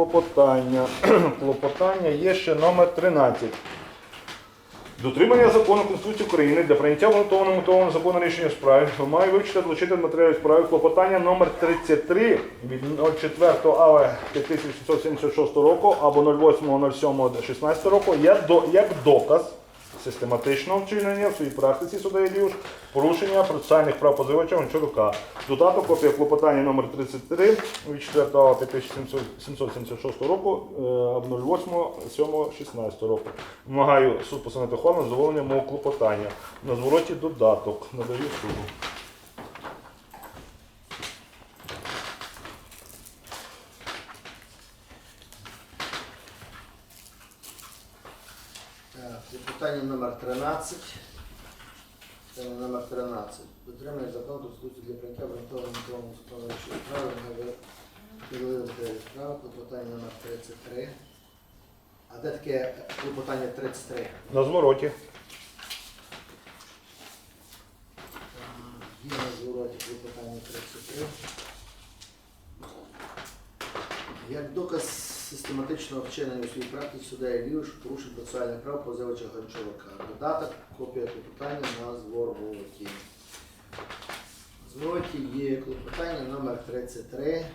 клопотання. клопотання є ще номер 13. Дотримання закону Конституції України для прийняття обґрунтованого мотивованого закону рішення в справі має вивчити долучити матеріалів справи клопотання номер 33 від 04 ава 1776 року або 08.07.16 року як доказ систематичного вчинення в своїй практиці судової діюш порушення процесуальних прав позивача Гончарука. Додаток копія клопотання номер 33 від 4 ава 1776 року е, або 08.07.16 року. Вимагаю суд посадити ухвалу на задоволення мого клопотання. На звороті додаток надаю суду. Так, і Питання номер 13. Питання номер 13. Дотримання закону Конституції для прийняття обґрунтованого закону рішення справи підвели матеріалів справи. Клопотання номер 33. А де таке клопотання 33? На звороті. Є на звороті клопотання 33. Як доказ систематичного вчинення у своїй практиці суддя що порушив процесуальне право позивача Гончарука. Додаток, копія клопотання на звороті. На звороті є клопотання номер 33.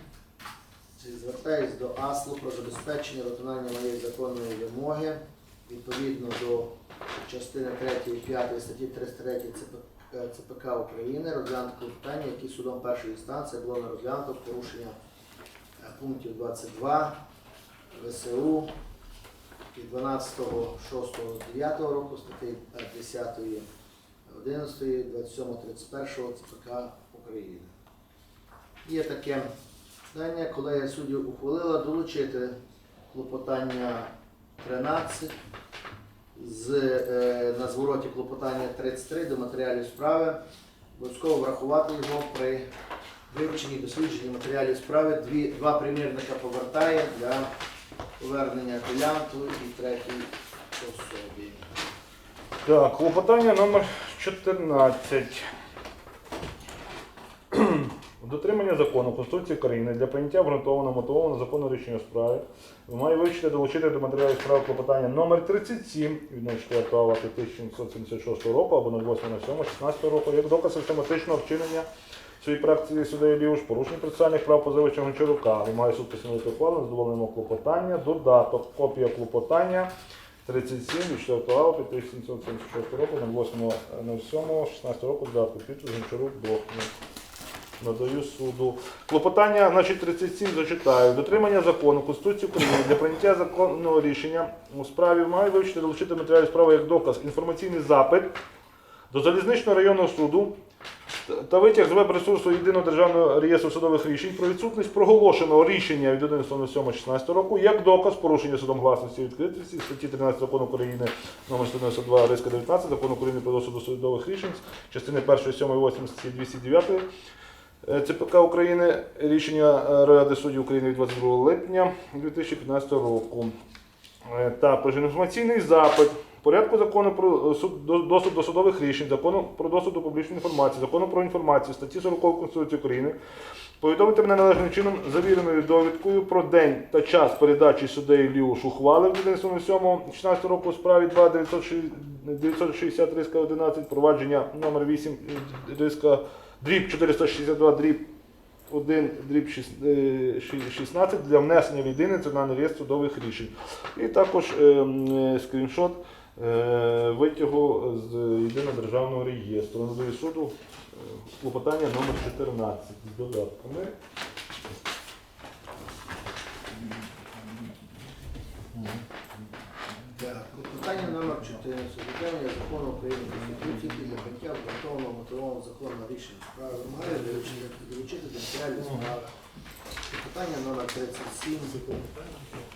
Чи Звертаюсь до АСЛу про забезпечення виконання моєї законної вимоги відповідно до частини 3 і 5 статті 33 е, ЦПК України розглянути клопотання, які судом першої інстанції було не розглянуто порушення е, пунктів 22 ВСУ від 12.06.9 року статті е, 10, 11, 27, 31 ЦПК України. Є таке питання, колегія суддів ухвалила долучити клопотання 13 з, е, на звороті клопотання 33 до матеріалів справи. Обов'язково врахувати його при вивченні дослідженні матеріалів справи. Дві, два примірника повертає для повернення апелянту і третій особі. Так, клопотання номер 14. Дотримання закону Конституції України для прийняття обґрунтованого мотивованого закону рішення справи має вивчити долучити до матеріалів справи клопотання номер 37 від 04 ава 1776 року або 08.07.16 року як доказ систематичного вчинення своїй практиці судової лівш порушень процесуальних прав позивача Гончарука. Вимагає суд постановити ухвалу задоволеного клопотання. Додаток, копія клопотання 37 від 4 ава 1776 року на 8.07.16 року додатку підпис Гончарук Бохнів. Надаю суду. Клопотання, значить, 37 зачитаю. Дотримання закону Конституції України для прийняття законного рішення у справі має вивчити долучити матеріали справи як доказ інформаційний запит до залізничного районного суду та витяг з веб-ресурсу Єдиного державного реєстру судових рішень про відсутність проголошеного рішення від 11.07.16 року як доказ порушення судом гласності відкритості статті 13 закону України номер 192 риска 19 закону України про досуд до судових рішень частини 1, 7, 8 статті 209 Е, ЦПК України рішення е, Ради суддів України від 22 липня 2015 року. Е, Також інформаційний запит. Порядку закону про доступ до судових рішень, закону про доступ до публічної інформації, закону про інформацію, статті 40 Конституції України, повідомити мене належним чином завіреною довідкою про день та час передачі суддею Ліуш ухвали в 16 року у справі 2 960 риска 11, провадження номер 8 риска дріб 462 дріб 1 дріб шіс- е, ші- 16 для внесення в єдиний національний реєстр судових рішень. І також е, е, скріншот е, витягу з єдиного державного реєстру. Надаю суду е, клопотання номер 14 з додатками. Питання номер 14. Дотримання закону України Конституції для прийняття обґрунтованого мотивованого закону рішення справи вимагає долучити долучити до матеріалів справи. Питання номер 37 а,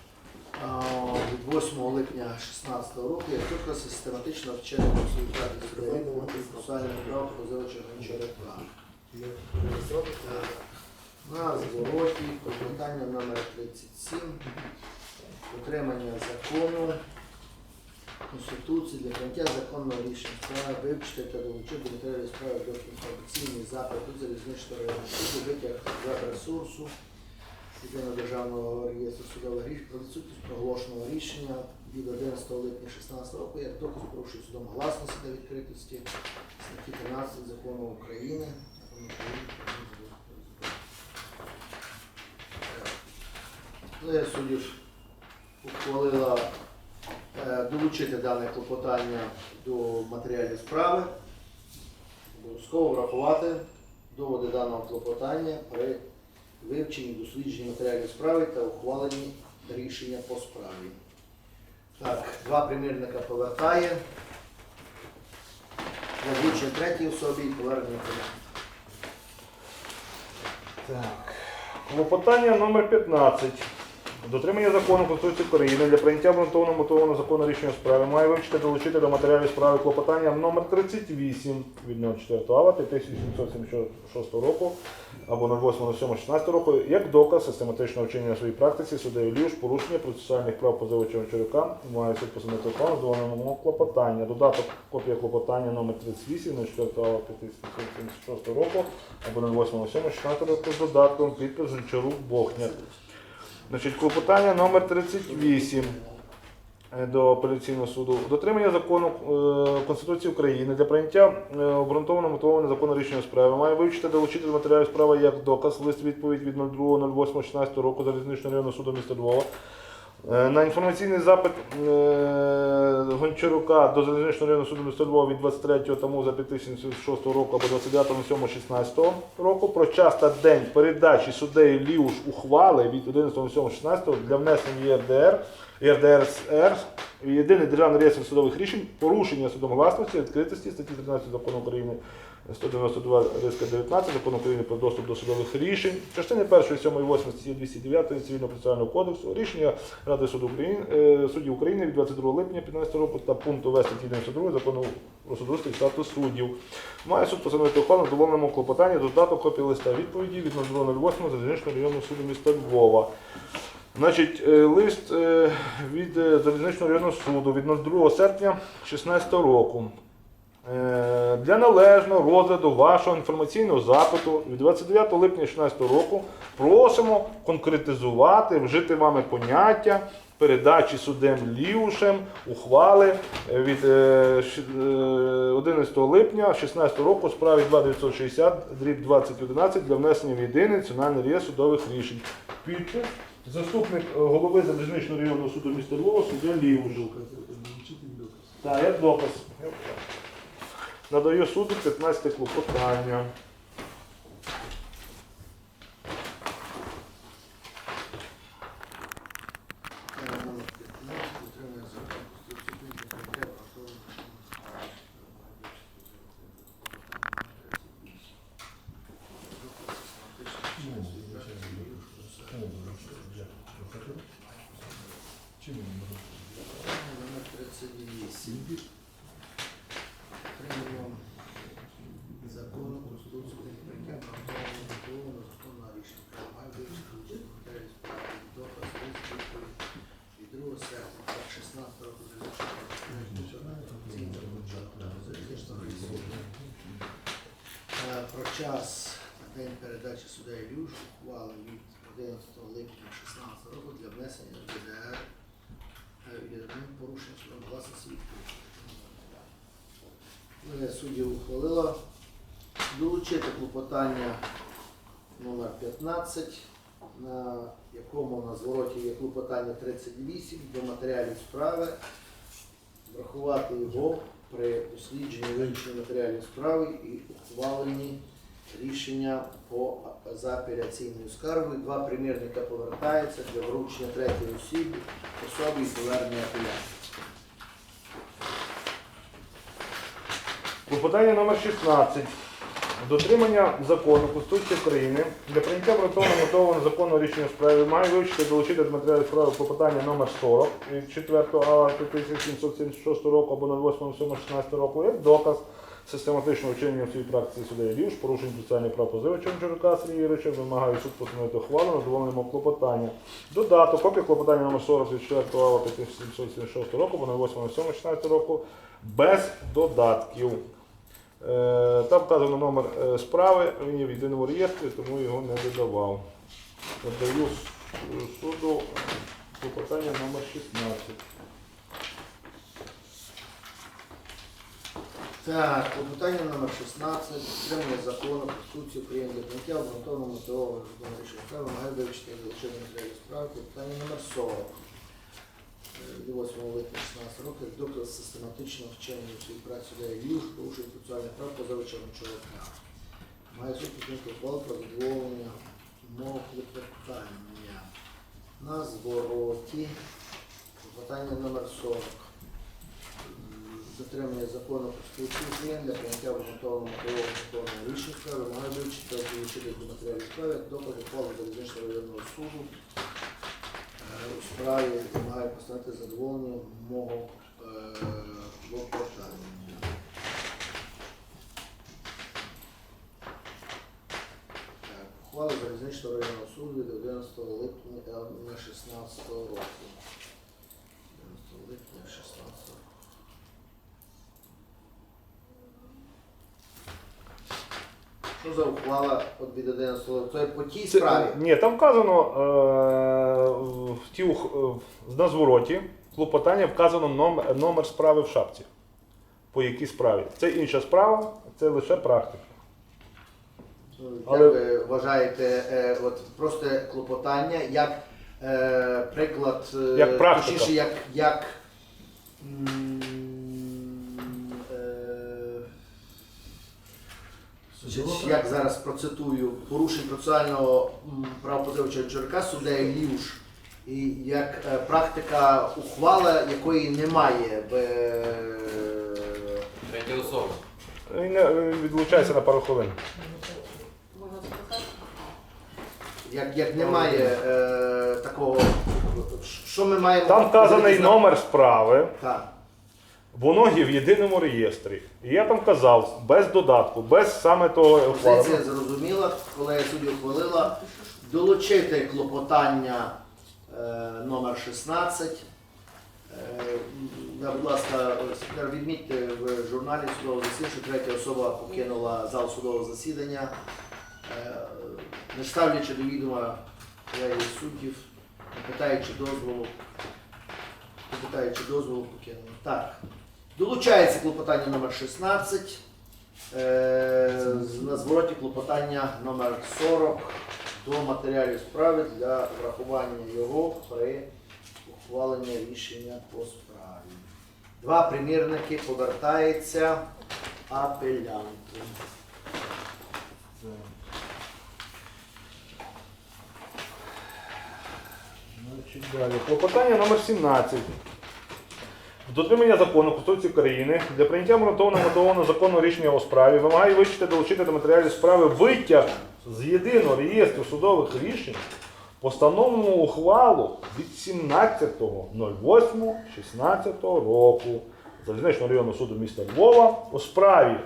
від 8 липня 2016 року, як тільки систематично вчинення консультації судових процесуальних прав позивача Гончарика. На звороті питання номер 37 дотримання закону Конституції для прийняття законного рішення справи вивчити та долучити до матеріалів справи до інформаційний запит до залізничного суду, витяг з ресурсу Єдиного державного реєстру судових рішень про відсутність проголошеного рішення від 11 липня 2016 року, як доказ порушує судом гласності та відкритості статті 13 закону України. Е, суддів ухвалила е, долучити дане клопотання до матеріалів справи, обов'язково врахувати доводи даного клопотання при вивченні досліджені матеріальні справи та ухвалені рішення по справі. Так, два примірника повертає. Озвучує третій особі і повернення. Так. Клопотання номер 15. Дотримання закону Конституції України для прийняття обґрунтованого мотивованого закону рішення справи має вивчити долучити до матеріалів справи клопотання номер 38 від 04 августа 1776 року або 08.07.16 року як доказ систематичного вчинення своїй практиці суддею Ліж порушення процесуальних прав позивача Гончарука має суд постановити ухвалу з довольному клопотання. Додаток копія клопотання номер 38 на 4 августа 1776 року або 08.07.16 року з додатком підпис Гончарук Бохняк. Значить, клопотання номер 38 е, до апеляційного суду. Дотримання закону е, Конституції України для прийняття е, обґрунтованого мотивованого закону рішення справи має вивчити долучити до матеріалів справи як доказ лист відповідь від 02.08.16 року залізничного районного суду міста Львова. Е, На інформаційний запит е, Гончарука до залізничного районного суду міста Львова від 23 тому за 2006 року або 29.07.16 року про час та день передачі суддею Ліуш ухвали від 11.07.16 для внесення ЄРДР, ЄРДРСР. Єдиний державний реєстр судових рішень, порушення судом гласності, відкритості статті 13 закону України 192 риска 19 закону України про доступ до судових рішень, частини 1, 7 і 8 статті 209 Цивільного процесуального кодексу, рішення Ради суду України, е, суддів України від 22 липня 2015 року та пункту В статті 92 закону про судовий статус суддів. Має суд постановити ухвалу в доволеному клопотанні додаток копії листа відповіді від 02.08 Залізничного районного суду міста Львова. Значить, е, лист е, від залізничного районного суду від 02 серпня 2016 року. Е, Для належного розгляду вашого інформаційного запиту від 29 липня 2016 року просимо конкретизувати вжити вами поняття передачі судем Ліушем ухвали е, від е, щ- е, 11 липня 2016 року у справі 2960 дріб 2011 для внесення в єдиний національний реєстр судових рішень. Підпис заступник голови залізничного районного суду міста Львова суддя Ліуш. Так, як доказ. Надаю суду 15 клопотання. Е, номер 15, дотримання закону Конституції України про прийняття обґрунтованого Номер 38. Приймемо закону Конституції України про прийняття обґрунтованого мотивованого законного рішення. Має вивчити вчити матеріалів справи від доказ лист відповідь від 2 серпня 16 року Е, про час та день передачі суда Ілюш ухвали від 11 липня 16 року для внесення ДДР єдиним порушенням судом власності. Е, Судді ухвалила долучити клопотання номер 15, на якому на звороті є клопотання 38 до матеріалів справи, врахувати його при дослідженні вивченні матеріалів справи і ухваленні рішення по за апеляційною скаргою. Два примірника повертаються для вручення третьої осіб, особи і повернення апеляції. Клопотання номер 16. Дотримання закону Конституції України для прийняття обґрунтованого мотивованого законного рішення справи має вивчити долучити до матеріалів справи клопотання номер 40 від 4 августа 1776 року або 08.07.16 року як доказ систематичного вчинення в своїй практиці суддею Ліж, порушень процесуальних прав позивача Джурука Сергія Ігоровича, вимагає суд постановити ухвалу на клопотання. Додаток, копія клопотання номер 40 від 4 августа 1776 року або 08.07.16 року без додатків. Е, Там вказано номер е, справи, він є в єдиному реєстрі, тому його не додавав. Подаю с- суду клопотання номер 16. Так, питання номер 16. Підтримання закону Конституції України для прийняття обґрунтовного мотивованого рішення справи вимагає вивчити злочинні матеріалів справи. Питання номер 40. Е, Від 8 липня 16 року як доказ систематичного вчення у своїй праці де ЮЖ порушує процесуальних прав позивача чоловіка. Має суд підтримки ухвалу про задоволення мого клопотання. На звороті. Питання номер 40 дотримання закону Конституції України для прийняття обґрунтованого мотивованого законного рішення справи вивчити та долучити до матеріалів справи як доказ ухвали залізничного районного суду е, у справі вимагає поставити задоволення мого е, клопотання. Так, Ухвала залізничного районного суду від 11 липня 16 року. 11 липня 16 року. Що за ухвала от від 11 липня? Це по тій справі? Ні, там вказано е, в ті е, на звороті клопотання вказано номер, номер справи в шапці. По якій справі. Це інша справа, це лише практика. Ну, Але- Як ви вважаєте, е, от просто клопотання, як е, приклад, е, Як практика. точніше, як, як, м, чи- чи як зараз процитую, порушень процесуального м, права позивача Чорка суддею і як е, практика ухвала, якої немає в е, Третя особа. Він е, відлучається на пару хвилин. Можна записати? Як, як немає е, такого, що ми маємо. Там вказаний подивитись номер справи, Так. Воно є в єдиному реєстрі. І я там казав, без додатку, без саме того ухвали. Позиція зрозуміла, колегія судді ухвалила долучити клопотання е, номер 16. Е, будь ласка, секретар, відмітьте в журналі судового засідання, що третя особа покинула зал судового засідання, е, не ставлячи до відома колегії суддів, не питаючи дозволу, не питаючи дозволу покинула. Так. Долучається клопотання номер 16. Е, на звороті клопотання номер 40 до матеріалів справи для врахування його при ухваленні рішення по справі. Два примірники повертається апелянту. Значить, далі. Клопотання номер 17. Дотримання закону Конституції України для прийняття обґрунтованого мотивованого законного рішення у справі вимагає вивчити долучити до матеріалів справи витяг з єдиного реєстру судових рішень постановлену ухвалу від 17.08.16 року Залізничного районного суду міста Львова у справі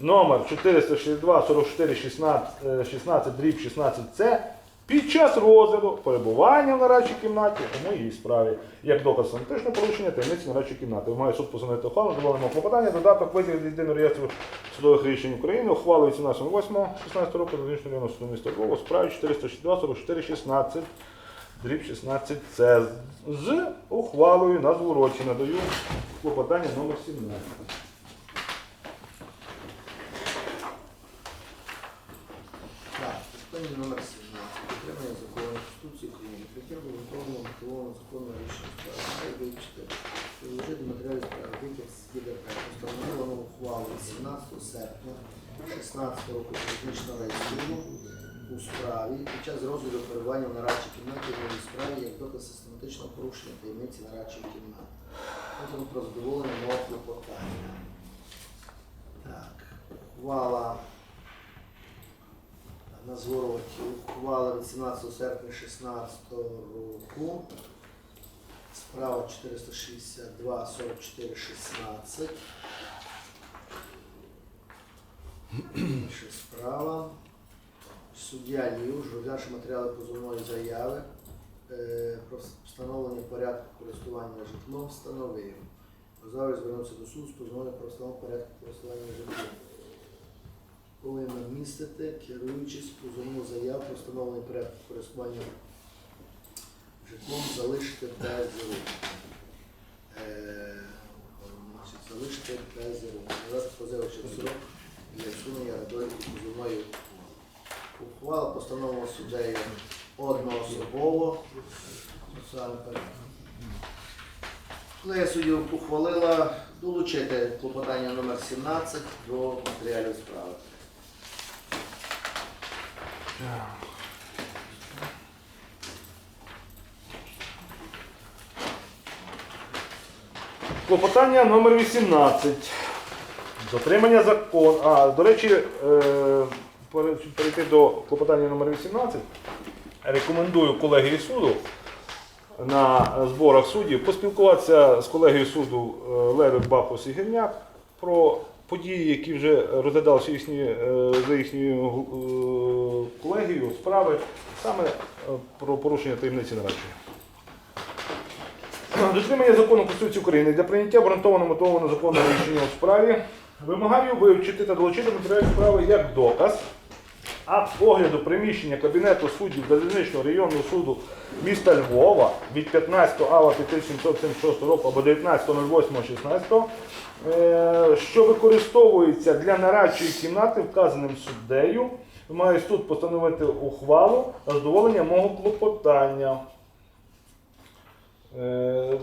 номер 462 44 16, е, 16 дріб 16 це під час розгляду перебування в нарадчій кімнаті у моїй справі як доказ самотичного порушення таємниці нарадчої кімнати. Вимагає суд постановити ухвалу задоволеного клопотання, додаток витяг з єдиного реєстру судових рішень України, ухвали 18.08.16 року Залізничного районного суду міста Львова справі 462 44 16 дріб 16 це з ухвалою на звороті надаю клопотання номер 17. Так, питання номер 17. Підтримання закону Конституції України. Прийняття обґрунтованого мотивованого законного рішення справи. Має вивчити приложити матеріали справи витяг з ЄДР, встановлено ухвалу 17 серпня 16 року політичного райсуду у справі під час розгляду перебування в нарадчій кімнаті в новій справі як доказ систематичного порушення таємниці нарадчої кімнати. Потім про задоволення мого клопотання. Так, ухвала на звороті ухвала від 17 серпня 16 року. Справа 462 44 16. Інша справа. Суддя Лів, розглянувши матеріали позовної заяви е, про встановлення порядку користування житлом, встановив. Позовий звернувся до суду з позовною про встановлення порядку користування житлом. повинен містити, керуючись позовну заяву про встановлений порядок користування житлом, залишити без. Е, залишити без. Надати позивачу срок для усунення недоліків позовної ухвали. Ухвала постановлена суддею одноособово. Процесуальний порядок. Колегія суддів ухвалила долучити клопотання номер 17 до матеріалів справи. Клопотання номер 18. Дотримання закону. А, до речі, е, перейти до клопотання номер 18. Рекомендую колегії суду на зборах суддів поспілкуватися з колегією суду е, Левик, Бахус і Гірняк про події, які вже розглядалися їхні, е, за їхньою е, колегією справи, саме е, про порушення таємниці нарадження. Дотримання закону Конституції України для прийняття обґрунтовано мотивованого законного рішення у справі вимагаю вивчити та долучити матеріал справи як доказ акт огляду приміщення Кабінету суддів Залізничного районного суду міста Львова від 15 ава 1776 року або 19.08.16, е, що використовується для нарадчої кімнати вказаним суддею, має суд постановити ухвалу на задоволення мого клопотання. Е, е,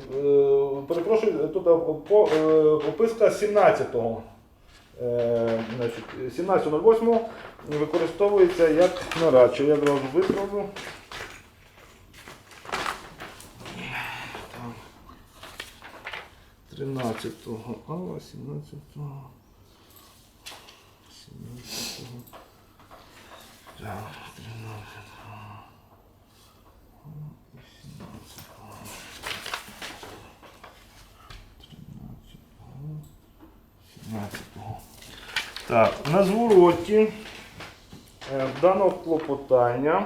Перепрошую, тут е, описка 17-го. Е, 17.08 використовується як нарадча. Я одразу виправлю. Тринадцятого, ава, сімнадцятого. Сімнадцятого. Так, тринадцятого. Сімнадцятого. Тринадцятого. Сімнадцятого. Так, на звороті е, даного клопотання.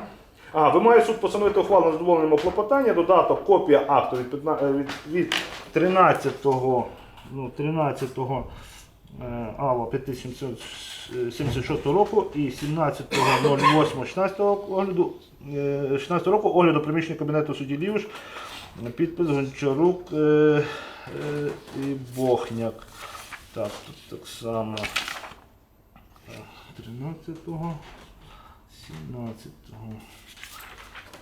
А, вимагає суд постановити ухвалу на задоволеному клопотання, додаток копія акту від, 15 е, від, від 13, ну, 13 е, ава 5776 року і 17.08.16 огляду, е, 16 року огляду приміщення кабінету судді Лівиш, підпис Гончарук е, е, і Бохняк. Так, тут так само. 13-го, 17-го,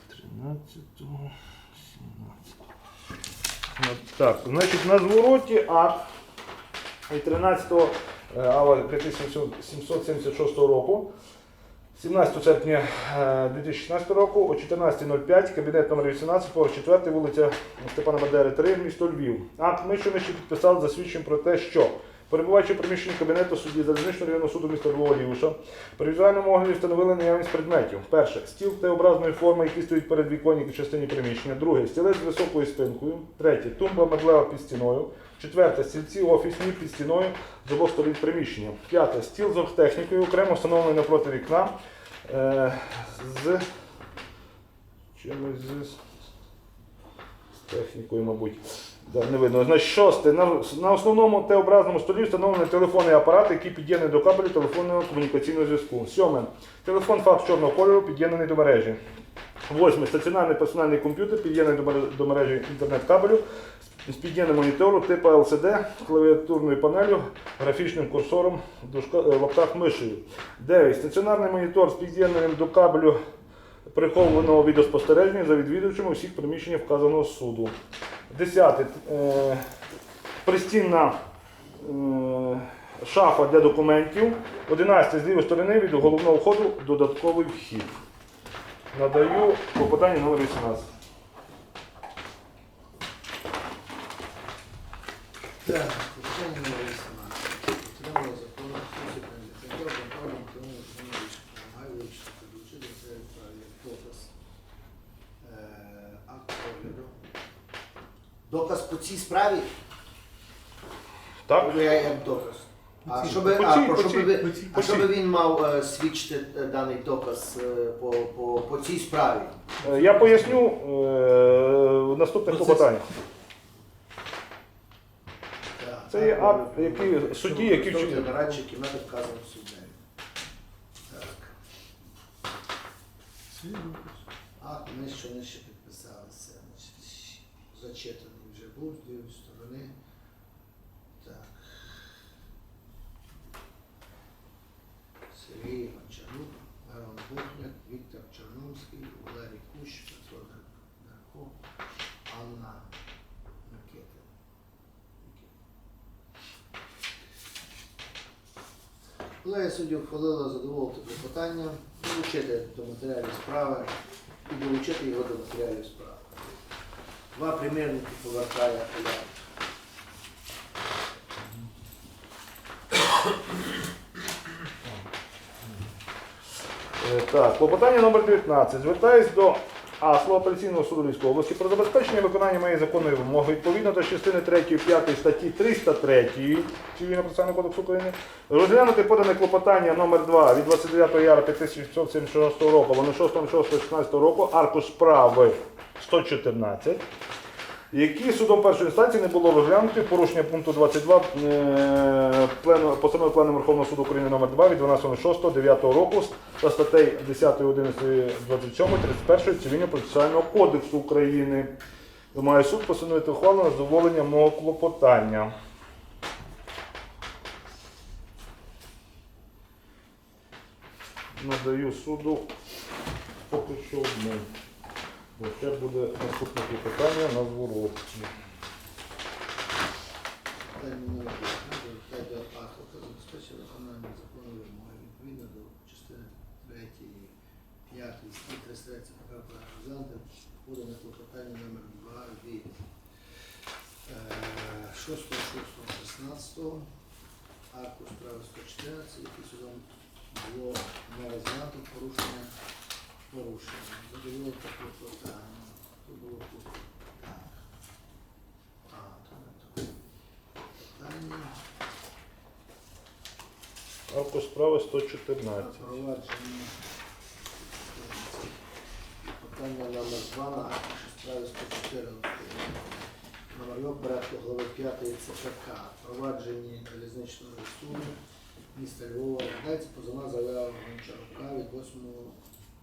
13-го, 17-го. Так, значить, на звороті від 13 е, ава 5776 року, 17 серпня е, 2016 року о 14.05, кабінет номер 18, поверх 4, вулиця Степана Бандери, 3, місто Львів. Акт ми щоночі підписали засвідчення про те, що перебуваючи в приміщенні кабінету судді Залізничного районного суду міста Львова Лівуша, при візуальному огляді встановили наявність предметів. Перше стіл Т-образної форми, який стоїть перед віконній частині приміщення. Друге стілець з високою спинкою. Третє тумба меблева під стіною. Четверте стільці офісні під стіною з обох сторін приміщення. П'яте стіл з оргтехнікою, окремо встановлений напроти вікна. Е, з чимось з технікою, мабуть. Да, не видно. Значить, шосте. На, на основному Т-образному столі встановлений телефонний апарат, який під'єднаний до кабелю телефонного комунікаційного зв'язку. Сьоме. Телефон факс чорного кольору під'єднаний до мережі. Восьме. Стаціонарний персональний комп'ютер під'єднаний до мережі інтернет-кабелю з під'єднаним монітору типу LCD, клавіатурною панелью, графічним курсором, в дужка- е, мишею. 9. Стаціонарний монітор з під'єднаним до кабелю прихованого відеоспостереження за відвідувачами усіх приміщень вказаного суду. 10. Е, пристінна е, шафа для документів. 11. З лівої сторони від головного входу додатковий вхід. Надаю попитання номер 18. Так, питання номер 18. Підтримали закону Конституції України. Прийняття обґрунтованого мотивованого законного рішення. Вимагає вивчити та долучити до цієї справи як доказ. Е, акт огляду. Доказ по цій справі? Так? Я як доказ. А По цій, що би, а, про по що би ви- а по що би він мав е, свідчити е, даний доказ е, по, по, по, цій справі? Е, Я поясню е, наступне клопотання. Так, Це є так, акт, який судді, який Використовувати вчинив. нарадчі кімнати вказано суддею. А, ми що вони ще підписалися. Значить, зачитаний вже був з дві сторони. Так. Сергій Гончарук, Мирон Бухняк, Віктор Чорномський, Валерій Кущ, Петро Дарко, Анна Микита. Колегія судді ухвалила задоволити клопотання, долучити до матеріалів справи і долучити його до матеріалів справи. Два примірники повертає Оля. Е, Так, клопотання номер 19. Звертаюсь до АСЛО апеляційного суду Львівської області про забезпечення виконання моєї законної вимоги відповідно до частини 3 5 статті 303 Цивільного процесуального кодексу України розглянути подане клопотання номер 2 від 29 яра 1976 року, воно 6.06.16 року, аркуш справи 114 які судом першої інстанції не було розглянуті порушення пункту 22 е, постанови Плену Верховного суду України номер 2 від 12.06.9 року та статей 10, 11, 27, 31 Цивільного процесуального кодексу України. Має суд постановити ухвалу на задоволення мого клопотання. Надаю суду поки що одну. Ще буде наступне клопотання на зворот. Питання номер 19. До АХЛК забезпечити виконання законної вимоги відповідно до частини 3, 5 статті 33 ЦПК Президента подане клопотання номер 2 від е, 6.6.16 арку справи 114, який судом було не розглянуто порушення порушення. Задовольнити клопотання. Тут було тут. Так. А, то не то. Питання. Аркуш справи 114. Провадження. Питання номер 2 на аркуші справи 114. Номерного порядку глави 5 ЦПК. Провадження залізничного суду міста Львова. Розглядається позовна заява Гончарука від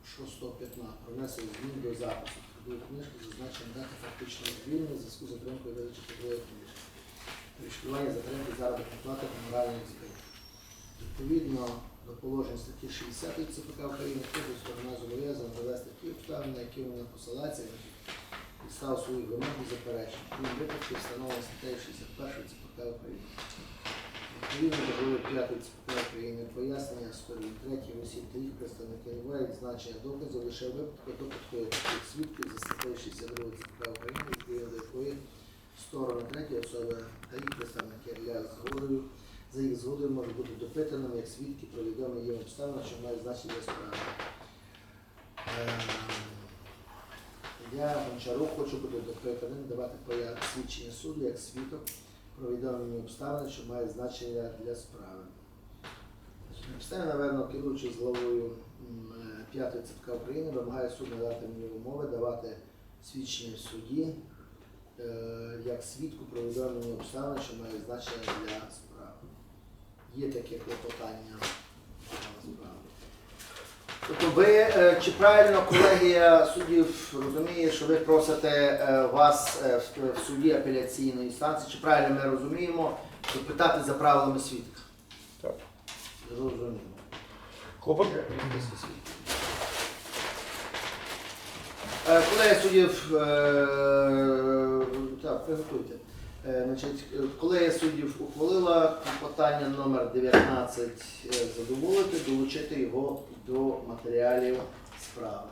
8.6.15 про внесення змін до запису. Трудової книжки зазначення дати фактичного звільнення в зв'язку з отримкою видачі трудової книжки. Перешкодування затримки заробітної плати та моральних збитків. Відповідно до положень статті 60 ЦПК України, кожна сторона зобов'язана довести ті обставини, на які вона посилається і став своїх вимог і заперечень, крім випадків, встановлених статтею 61 ЦПК України. Відповідно до глави 5 ЦПК України пояснення сторін третіх осіб та їх представників не мають значення доказів лише випадку допуску таких свідків за статтею 62 ЦПК України, відповідно до якої сторони третьої особи та їх представники для згодою за їх згодою може бути допитаним як свідки про відомі їм обставини, що мають значення справи. Ем, Я Гончарук хочу бути допитаним, давати свідчення суду як свідок про обставини, що мають значення для справи. Обставини, напевно, керуючись головою 5 ЦПК України, вимагає суд надати мені умови давати свідчення в суді е, як свідку про обставини, що мають значення для справи. Є таке клопотання на справу. Тобто ви, е, чи правильно колегія суддів розуміє, що ви просите е, вас е, в- суді апеляційної інстанції, чи правильно ми розуміємо, допитати за правилами свідка? Так. Зрозуміло. Е, Колегія суддів, так, приготуйте. Е, Значить, колегія суддів ухвалила питання номер 19 е, задоволити, долучити його до матеріалів справи.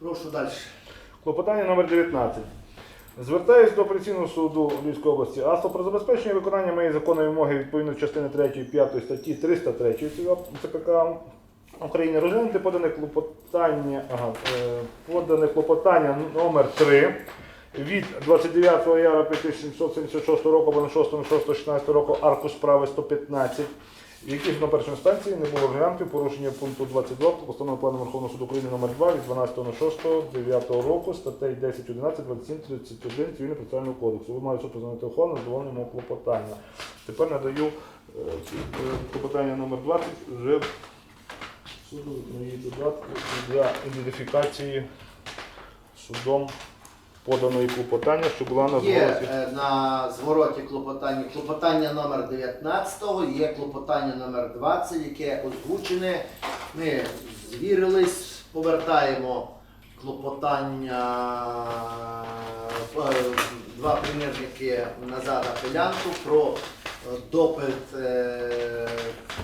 Прошу далі. Клопотання номер 19. Звертаюсь до апеляційного суду Львівської області АСЛО про забезпечення виконання моєї законної вимоги відповідно частини 3 5 статті 303 ЦПК України розглянути подане клопотання, ага, е, подане клопотання номер 3 від 29 яра 5776 року або на 6.06.16 року арку справи 115 які на першій інстанції не було розглянуті в порушення пункту 22 постанови плану Верховного суду України номер 2 від 12.06.9 року статей 10, 11, 27, 31 Цивільного процесуального кодексу. Ви маєте познати ухвалу на задоволення мого клопотання. Тепер надаю е, е, клопотання номер 20 вже суду мої додатки для ідентифікації судом поданої клопотання, що була на Є звороті. е, на звороті клопотання клопотання номер 19, є клопотання номер 20, яке озвучене. Ми звірились, повертаємо клопотання е, два примірники назад апелянту про е, допит е,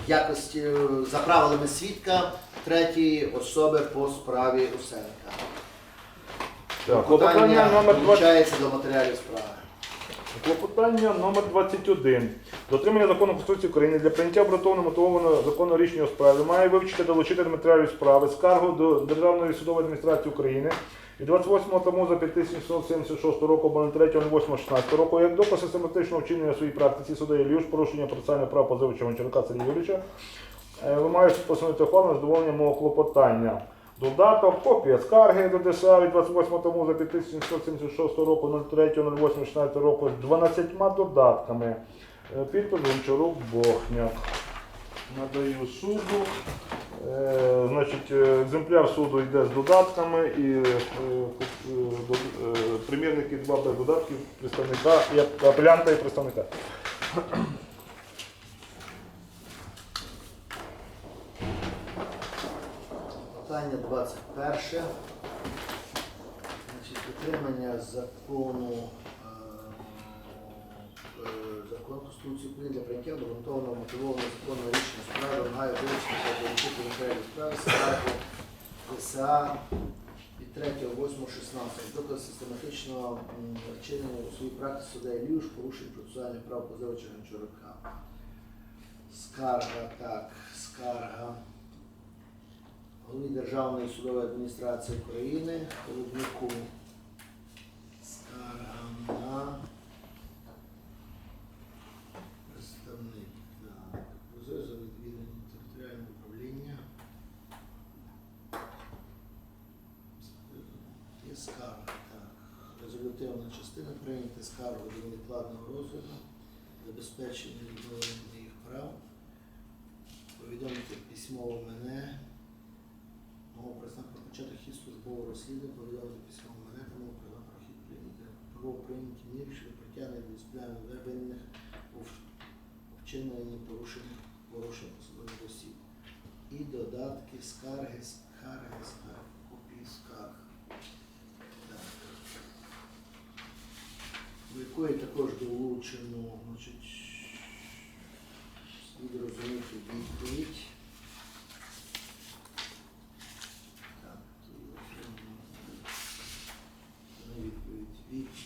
якості за правилами свідка третьої особи по справі Усенка. Так, клопотання номер 20. долучається до матеріалів справи. Клопотання номер 21. Дотримання закону Конституції України для прийняття обґрунтовано мотивованого законного рішення у справі має вивчити долучити до матеріалів справи скаргу до Державної судової адміністрації України від 28 тому за 5776 року або 03.08.16 року як доказ систематичного вчинення у своїй практиці суду Ілюш порушення процесуальних прав позивача Гончарука Сергія Юрійовича Е, вимагають постановити ухвалу на задоволення мого клопотання. Додаток, копія скарги до ДСА від 28 тому за 5776 року 03.08.16 року з 12 додатками. Е, Підпис Гончарук Бохняк. Надаю суду. Е, значить, е, екземпляр суду йде з додатками і е, е, примірники два без додатків представника, і апелянта і представника. Питання 21. Значить, підтримання закону е, е, закон Конституції України для прийняття обґрунтованого мотивованого законного рішення справи вимагає вирішення та долучити матеріалів справи скаргу КСА від 3, 8, 16. Доказ систематичного вчинення у своїй практиці суда Ілюш порушень процесуальних прав позивача Гончарука. Скарга, так, скарга голові Державної судової адміністрації України, Голубнику скарга на представника позов за відвідування територіального управління. Є скарга, так. Резолютивна частина прийняти скаргу до невідкладного розгляду, забезпечення відновлення їх прав, повідомити письмово мене. Мого признак про початок хід службового розслідування повідомити письмово мене та мого признак про хід прийняти про прийняті міри щодо притягнення до дисциплінарних винних у вчиненні порушень порушень посадових осіб. І додатки, скарги, скарги, скарги, копії скарг. Так. До якої також долучено, значить, слід розуміти відповідь.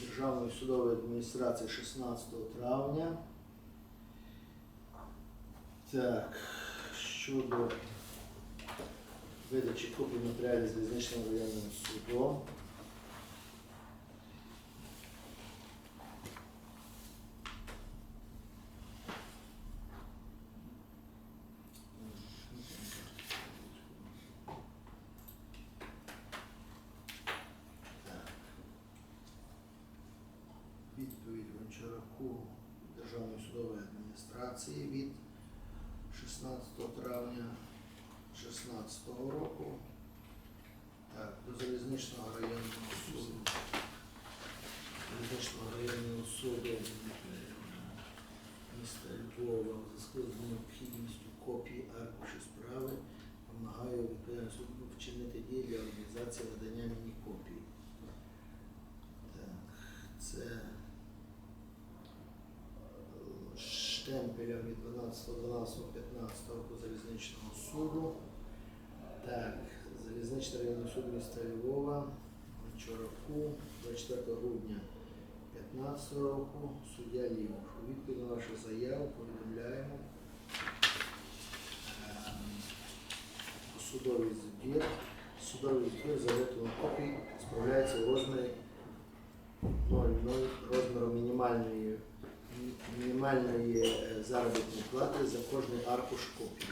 Державної судової адміністрації 16 травня. Так, щодо видачі копій матеріалів залізничним районним судом. відповідь Гончараку Державної судової адміністрації від 16 травня 2016 року. Так, до залізничного районного суду. Залізничного районного суду е, міста Львова в зв'язку з необхідністю копії аркуші справи вимагаю відповідального суду вчинити дії для організації надання мені копії. Так, це штемпеля від 12.12.15 року залізничного суду. Так, залізничний районний суд міста Львова, Чораку, 24 грудня 15 року, суддя Лівов. У відповідь на вашу заяву повідомляємо ем, судовий збір. Судовий збір за виготовлення копій справляється у розмірі 0,0 розміру мінімальної мінімальної е, заробітної плати за кожний аркуш копії.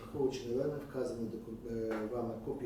Враховуючи невинне, вказані е, вами копії